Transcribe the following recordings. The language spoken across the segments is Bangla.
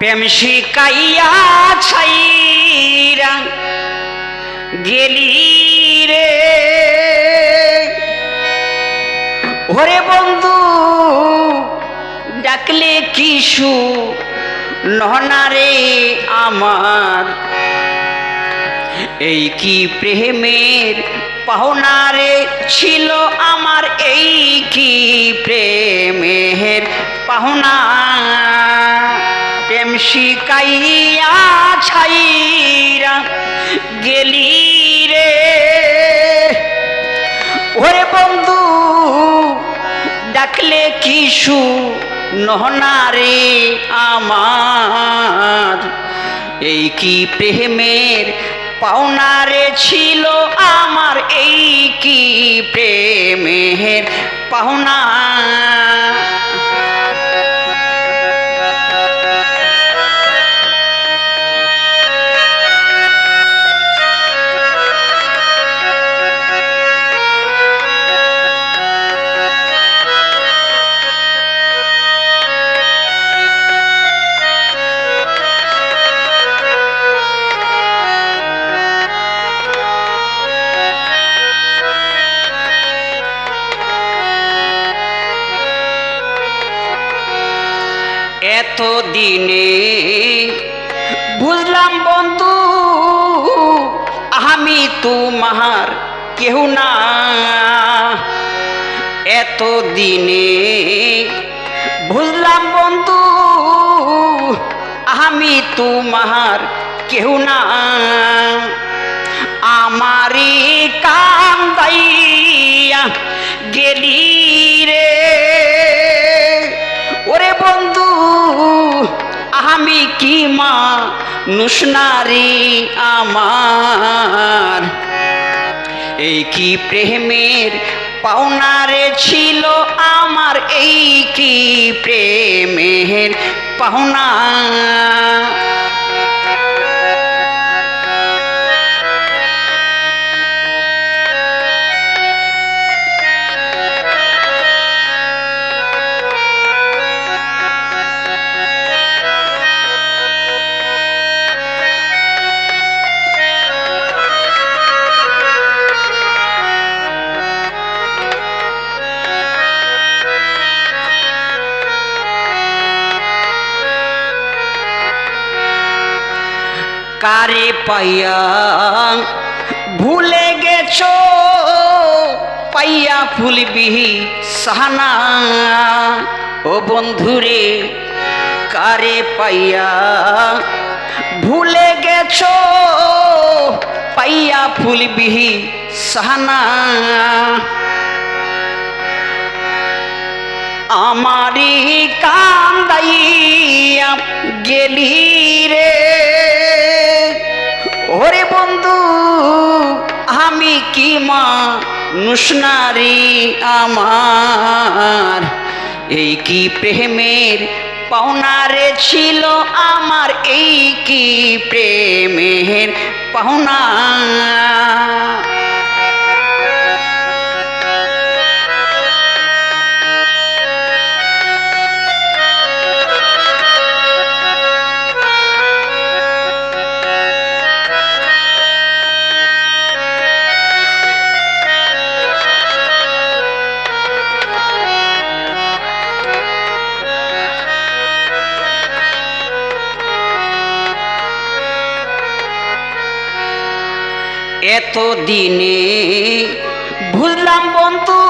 প্রেম শিকাইয়া ছাইরা গেলি রে। ওরে বন্ধু, ডাকলে কিশু নহনারে আমার? এই কি প্রেমের পাহনারে ছিল আমার এই কি প্রেমের পাহনা শিকাইয়া ছাইরা গেলি রে। ওরে বন্ধু, ডাকলে কিশু নহনারে আমার। এই কি প্রেমের পাওনারে ছিল আমার? এই কি প্রেমের পাওনা? এত দিনে বুঝলাম বন্ধু, আমি তোমার কেউ না। এত দিনে বুঝলাম বন্ধু, আমি তোমার কেউ না। আমারি কাম দাইয়া গেলি কি মা? নুসনারি আমার। এই কি প্রেমের পাওনারে ছিল আমার? এই কি প্রেমের পাওনা? কারে পাইয়া ভুলে গেছো? পাইয়া ফুলবিহি সাহানা। ও বন্ধুরে, কারে পাইয়া ভুলে গেছো? পাইয়া ফুলবিহি সাহানা। আমারি কান্দাইয়া গেলি রে। আমি কি মা নুসনারি আমার? এই কি প্রেমের পাওনারে ছিল আমার? এই কি প্রেমের পাওনা? এত দিনে বুঝলাম বন্ধু,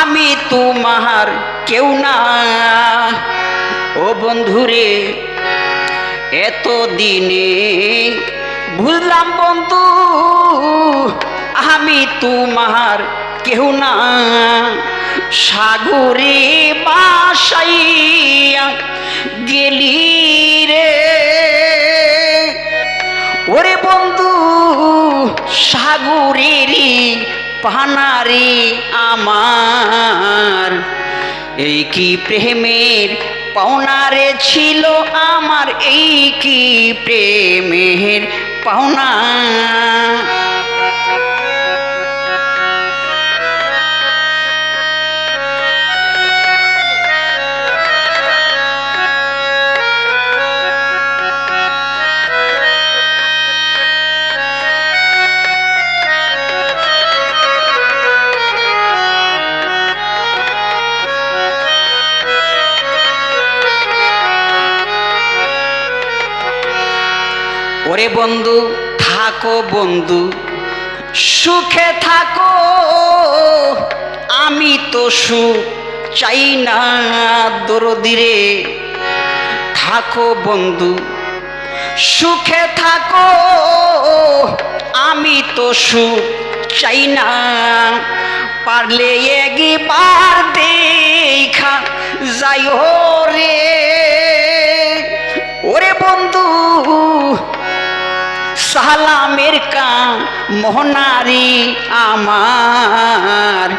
আমি তোমার কেউ না। ও বন্ধুরে এত দিনে বুঝলাম বন্ধু, আমি তোমার কেউ না। সাগরে বাসাইয়া সাগরেরই পানারে আমার। এই কি প্রেমের পাওনারে ছিল আমার? এই কি প্রেমের পাওনা? ওরে বন্ধু, থাকো বন্ধু, সুখে থাকো। আমি তো সুখ চাই না দরদিরে থাকো বন্ধু, সুখে থাকো। আমি তো সুখ চাই না। পারলে একবার দেখা যাই রে। ওরে বন্ধু সালামের কা মোহনারি আমার।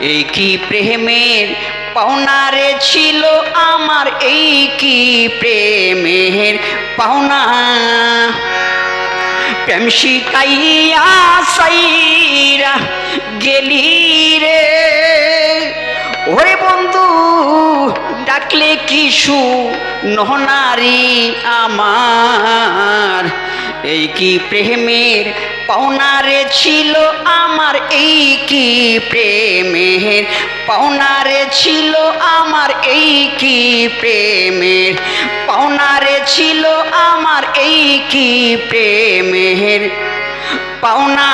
এই কি প্রেমের পাওনারে ছিল আমার? এই কি প্রেমের পাওনা? প্রেম শিকাইয়া গেলি রে। ওরে বন্ধু, ডাকলে কিশু নহনারি আমার? এই কি প্রেমের পাওনারে ছিল আমার? এই কি প্রেমের পাওনারে ছিল আমার? এই কি প্রেমের পাওনারে ছিল আমার? এই কি প্রেমের পাওনা